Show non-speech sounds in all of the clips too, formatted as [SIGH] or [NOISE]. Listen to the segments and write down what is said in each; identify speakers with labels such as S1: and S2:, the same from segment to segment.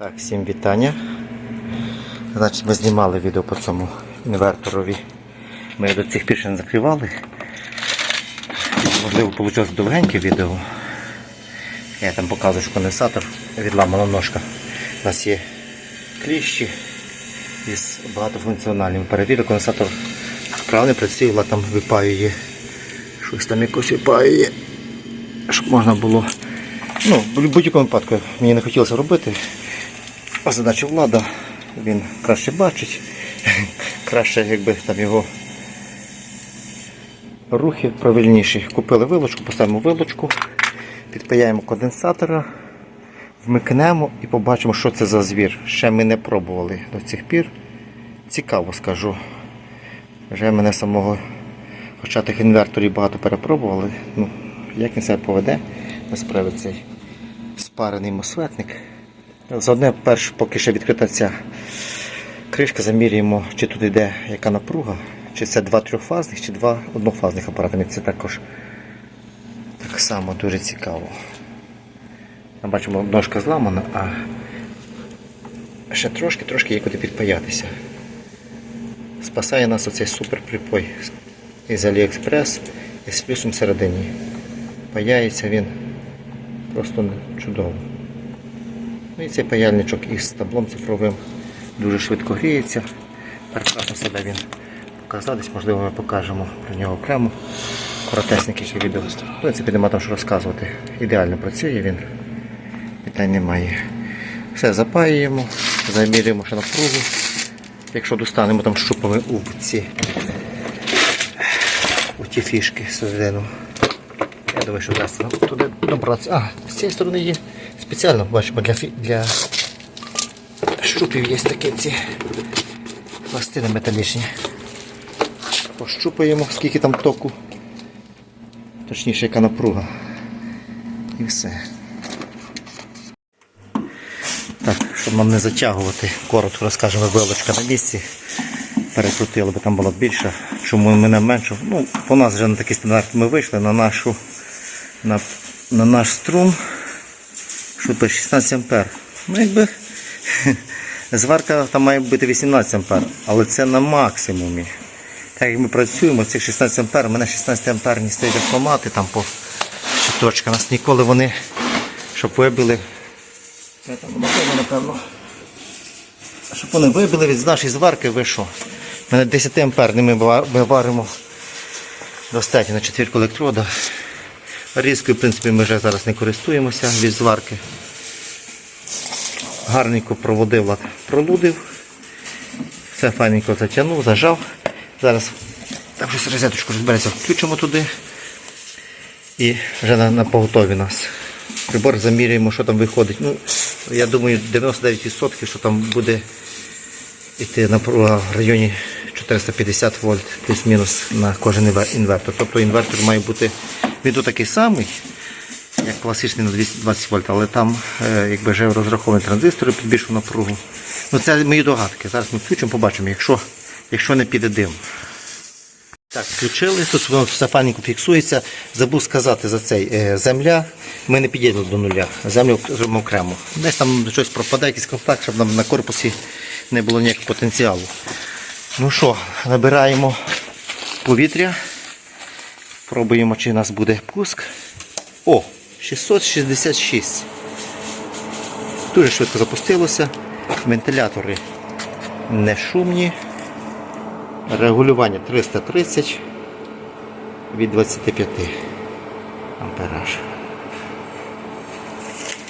S1: Так, всім вітання. Значить, ми знімали відео по цьому інверторові. Ми його до цих пір ще не закривали. Можливо, вийшло довгеньке відео. Я там показую, що конденсатор відламана ножка. У нас є кліщі із багатофункціональним. Перевірили, конденсатор правильно працює, там випаює. Щось там якось випаює. Щоб можна було. Ну, в будь-якому випадку мені не хотілося робити. Задача влада, він краще бачить, [LAUGHS] краще якби там його рухи правильніші. Купили вилочку, поставимо вилочку, підпаяємо конденсатора, вмикнемо і побачимо, що це за звір. Ще ми не пробували до цих пір. Цікаво скажу. Вже мене самого, хоча тих інверторів багато перепробували, ну, як він себе поведе, насправді цей спарений мосветник. Заодне перш, поки ще відкрита ця кришка, замірюємо, чи тут йде яка напруга, чи це два трьохфазних, чи два однофазних апарати. Це також так само дуже цікаво. Ми бачимо, ножка зламана, а ще трошки-трошки є куди підпаятися. Спасає нас оцей супер припой із Aliexpress і з плюсом всередині. Паяється він просто чудово. І цей паяльничок із таблом цифровим дуже швидко гріється. Прекрасно себе він показав, десь можливо ми покажемо про нього окремо. Коротесеньке ще відео. В принципі, нема там що розказувати. Ідеально працює він. Питань немає. Все запаюємо, замірюємо ще напругу. Якщо достанемо там щупами у ці у ті фішки всередину. Я думаю, що вдасться туди добратися. А, з цієї сторони є спеціально, бачимо, для, для щупів є такі ці пластини металічні. Пощупаємо, скільки там току. Точніше, яка напруга. І все. Так, щоб нам не затягувати, коротко розкажемо, вилочка на місці. Перекрутили, бо там було більше. Чому мене менше? Ну, по нас вже на такий стандарт ми вийшли на нашу на, на наш струм. Що пише 16 ампер. Ну якби [LAUGHS] зварка там має бути 18 ампер, але це на максимумі. Так як ми працюємо, цих 16 ампер, у мене 16 амперні стоять автомати там по щиточка. Нас ніколи вони, щоб вибили. Це там напевно, напевно. Щоб вони вибили від нашої зварки, ви? У мене 10 амперний ми, ми варимо достатньо на четвірку електрода. Різкою, в принципі, ми вже зараз не користуємося від зварки. Гарненько проводив, пролудив. Все файненько затягнув, зажав. Зараз так щось розеточку розбереться, включимо туди. І вже на, на поготові нас. Прибор замірюємо, що там виходить. Ну, я думаю, 99% що там буде йти напруга в районі 450 вольт плюс-мінус на кожен інвертор. Тобто інвертор має бути він такий самий, як класичний на 220 вольт, але там е, якби вже розраховані транзистори під більшу напругу. Ну це мої догадки. Зараз ми включимо, побачимо, якщо, якщо не піде дим. Так, включили, тут воно файненько фіксується. Забув сказати за цей е, земля. Ми не підійдемо до нуля. Землю зробимо окремо. Десь там щось пропадає, якийсь контакт, щоб нам на корпусі не було ніякого потенціалу. Ну що, набираємо повітря. Пробуємо, чи у нас буде пуск. О, 666. Дуже швидко запустилося. Вентилятори не шумні. Регулювання 330 від 25 ампераж.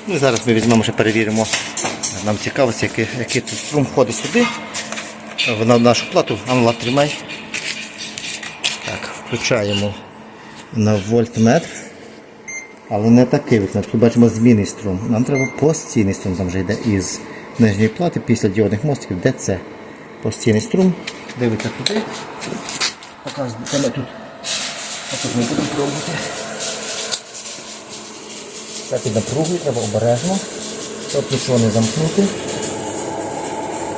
S1: Ну зараз ми візьмемо, ще перевіримо. Нам цікаво, який, який тут струм входить сюди. В нашу плату. А ну, тримай. Так, включаємо на вольтметр. Але не такий вольтметр. Тут бачимо змінний струм. Нам треба постійний струм, там вже йде із нижньої плати після діодних мостиків, де це постійний струм. Дивиться туди. Показує, де ми тут. А тут ми будемо пробувати. Так під напругою треба обережно, щоб нічого не замкнути.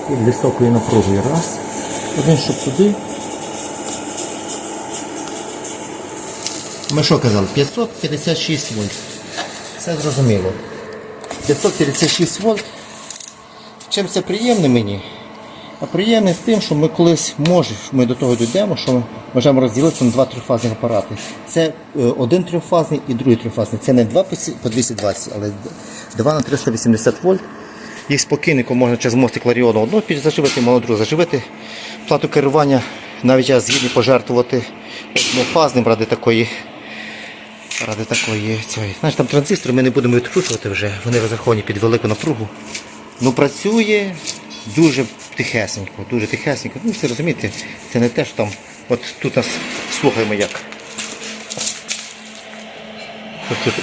S1: Під високою напругою. Раз. Один щоб туди. Ми що казали? 556 вольт. Все зрозуміло. 556 вольт. чим це приємне мені? А приємне з тим, що ми колись можемо, ми до того дійдемо, що ми можемо розділити на два трьохфазні апарати. Це е, один трьохфазний і другий трьохфазний. Це не два по 220, але два на 380 вольт. Їх спокійненько можна через мостик Ларіону одну піч заживити, можна другу заживити. Плату керування навіть я згідний пожертвувати однофазним ради такої. Ради такої цієї. Знаєш, там транзистори ми не будемо відкручувати вже, вони розраховані під велику напругу. Ну працює дуже тихесенько, дуже тихесенько. Ну, все розумієте, це не те, що там. От тут нас слухаємо як.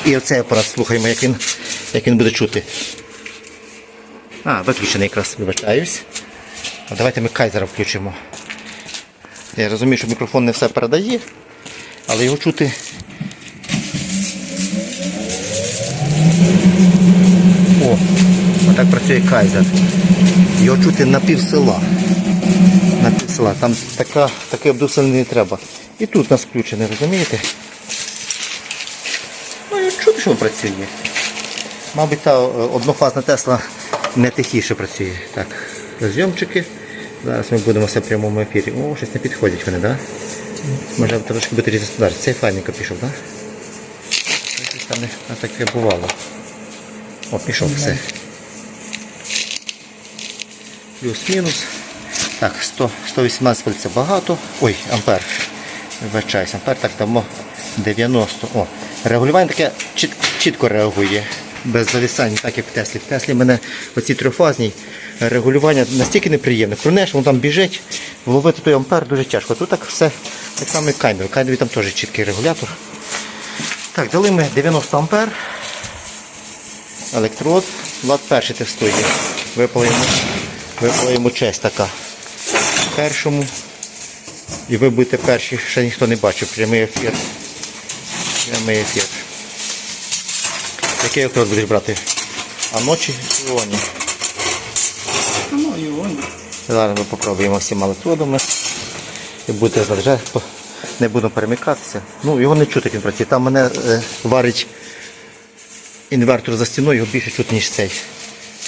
S1: І оцей апарат слухаємо, як він, як він буде чути. А, виключений якраз, вибачаюсь. А давайте ми кайзера включимо. Я розумію, що мікрофон не все передає, але його чути. О, отак працює кайзер. Його чути на пів села. На пів села. Там така, такий обдув не треба. І тут нас включений, розумієте? Ну і чути, що працює. Мабуть, та е, однофазна Тесла не тихіше працює. Так, зйомчики. Зараз ми будемо все в прямому ефірі. О, щось не підходять вони, так? Да? Може трошки бути різний стандарт. Цей файненько пішов, так? Да? Щось там не таке бувало. О, пішов все. Плюс-мінус. Так, 100, 118 вольт це багато. Ой, ампер. Вибачаюсь, ампер так дамо 90. О, регулювання таке чіт, чітко реагує. Без зависань, так як в Теслі. В Теслі мене оці трьохфазні регулювання настільки неприємне. Крунеш, воно там біжить, вловити той ампер дуже тяжко. Тут так все так само як кайнер. У кайнері там теж чіткий регулятор. Так, дали ми 90 ампер. Електрод. Влад перший тестує. Випала йому, випала йому честь така. Першому. І ви будете перші, ще ніхто не бачив. Прямий ефір. Прямий ефір. Який електрод будеш брати? А ночі Іоні.
S2: Ну.
S1: Зараз ми попробуємо всіма електродами. І будете знати, не будемо перемикатися. Ну, його не чути, як він працює. Там мене е, варить інвертор за стіною, його більше чути, ніж цей.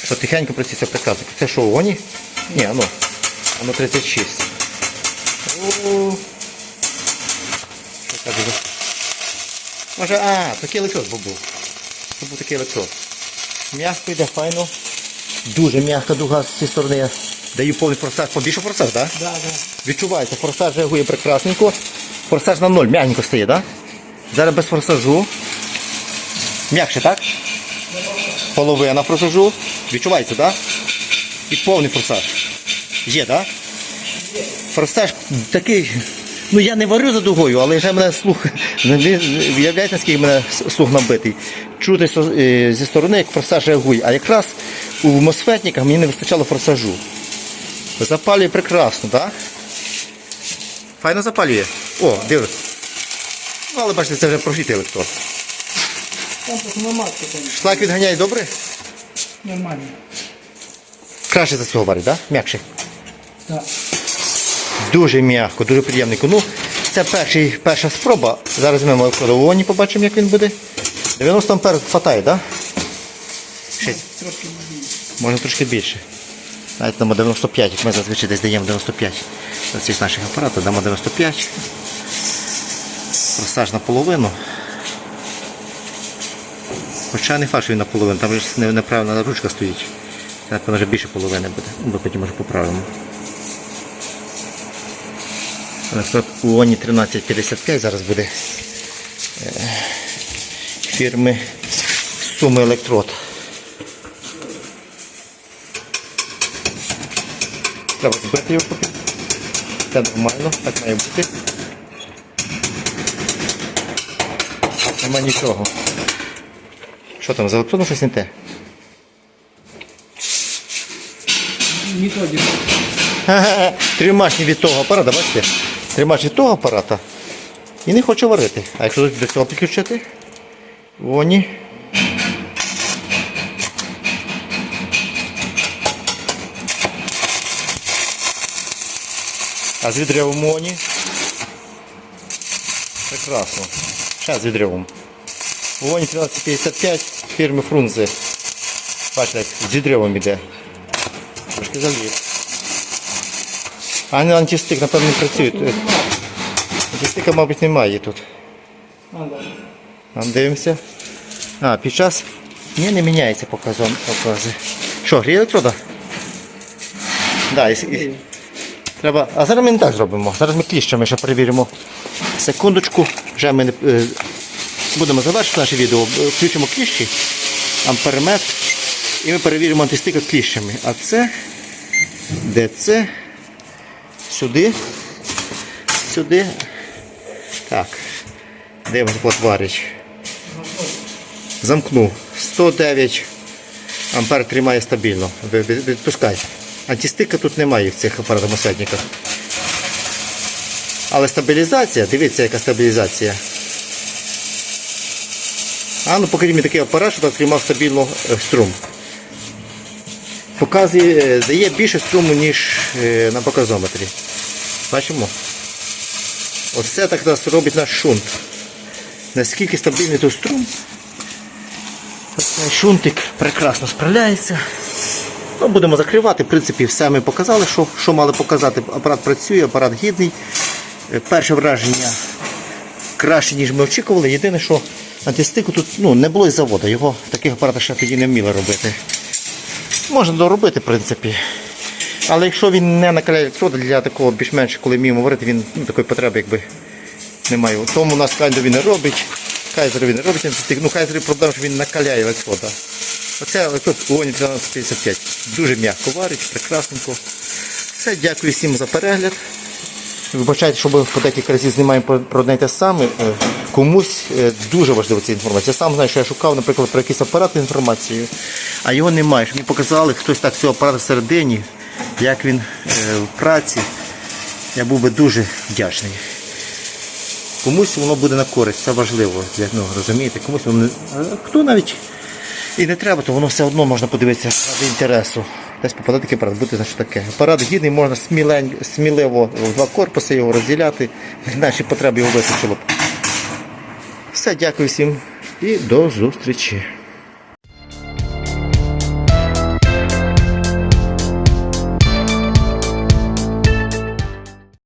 S1: Що тихенько працює, це прекрасно. Це що, Оні? Ні, ну. Воно 36. О. Що так буде? Може, а, такий електрод був. Це був такий електрод. М'яко йде, файно. Дуже м'яка дуга з цієї сторони. Я даю повний форсаж. Побільше форсаж, так? Да?
S2: Да.
S1: Відчуваєте, форсаж реагує прекрасненько. Форсаж на ноль, м'ягенько стає, так? Да? Зараз без форсажу. М'якше, так? Половина форсажу. Відчувається, так? І повний форсаж. Є, так? Форсаж такий. Ну я не варю за дугою, але вже мене слух. Виявляєте, наскільки мене слух набитий. Чути е, зі сторони, як форсаж реагує. А якраз у мосфетниках мені не вистачало форсажу. Запалює прекрасно, так? Файно запалює. О, дивись. Ну, але бачите, це вже прожитий електрод.
S2: Там так.
S1: Шлак відганяє добре?
S2: Нормально.
S1: Краще за цього варить, так? Да? М'якше.
S2: Да.
S1: Дуже м'яко, дуже приємненько. Ну, це перший, перша спроба. Зараз ми електроді побачимо, як він буде. 90 ампер хватає, так? Да?
S2: Трошки більше.
S1: Можна трошки більше. Навіть дамо 95, як ми зазвичай десь даємо 95 до цих наших апаратів, дамо 95. Форсаж наполовину. Хоча не що він наполовину, там вже не- неправильна ручка стоїть. Напевно вже більше половини буде. Ми потім може поправимо. Електрод УОНі 1355 зараз буде е, фірми Суми Електрод. Треба збити його поки. Це нормально, так має бути. Нема нічого. Що там, з електродом щось не те?
S2: Методик.
S1: Ха-ха-ха. Не [LAUGHS] від того апарата, бачите? Тримач від того апарата і не хоче варити. А якщо до цього підключити, воні. А з відривом воні. Прекрасно. Ще з відривом. Воні 1355 фірми Фрунзе. Бачите, з відривом іде. трошки залью. А не антистик, напевно, не працює. Антистика, мабуть, немає тут. Нам дивимося. А, під час. Ні, не міняється показом покази. Що, гріє електрода? Да, і, і, треба. А зараз ми не так зробимо. Зараз ми кліщами ще перевіримо. Секундочку. Вже ми не, е, будемо завершити наше відео. Включимо кліщі, амперметр. І ми перевіримо антистика кліщами. А це. Де це? Сюди. Сюди. Так. Дивимося платварич. Замкнув. 109 ампер тримає стабільно. Відпускай. Антистика тут немає в цих апаратомосетниках. Але стабілізація, дивіться, яка стабілізація. А ну покажіть мені такий апарат, щоб тримав стабільно е, струм. Показує, е, дає більше струму, ніж е, на показометрі. Бачимо? Оце так нас робить наш шунт. Наскільки стабільний тут струм. Шунтик прекрасно справляється. Ну, будемо закривати. В принципі, все ми показали, що, що мали показати. Апарат працює, апарат гідний. Перше враження краще, ніж ми очікували. Єдине, що антистику тут ну, не було із заводу. Його таких апаратах ще тоді не вміли робити. Можна доробити, в принципі. Але якщо він не накаляє електроди для такого більш-менш, коли вміємо говорити, він ну, такої потреби якби немає. Тому у нас кайдо він не робить. Кайзер він не робить антистик. Ну, кайзер проблема, що він накаляє електрода. Оце електрод у Оні 1255. Дуже м'яко варить, прекрасненько. Все, дякую всім за перегляд. Вибачайте, що ми по декілька разів знімаємо про- одне те саме. Е, Комусь е, дуже важлива ця інформація. Я сам знаю, що я шукав, наприклад, про якийсь апарат інформацію, а його немає. Мені показали хтось так цього апарату всередині, як він е, в праці. Я був би дуже вдячний. Комусь воно буде на користь, це важливо. для- Ну, розумієте, комусь воно. Хто навіть і не треба, то воно все одно можна подивитися ради інтересу. Десь попадати апарат, бути значить таке. Парад гідний, можна смілень, сміливо два корпуси його розділяти. Наші потреби його вистачило. Все, дякую всім і до зустрічі.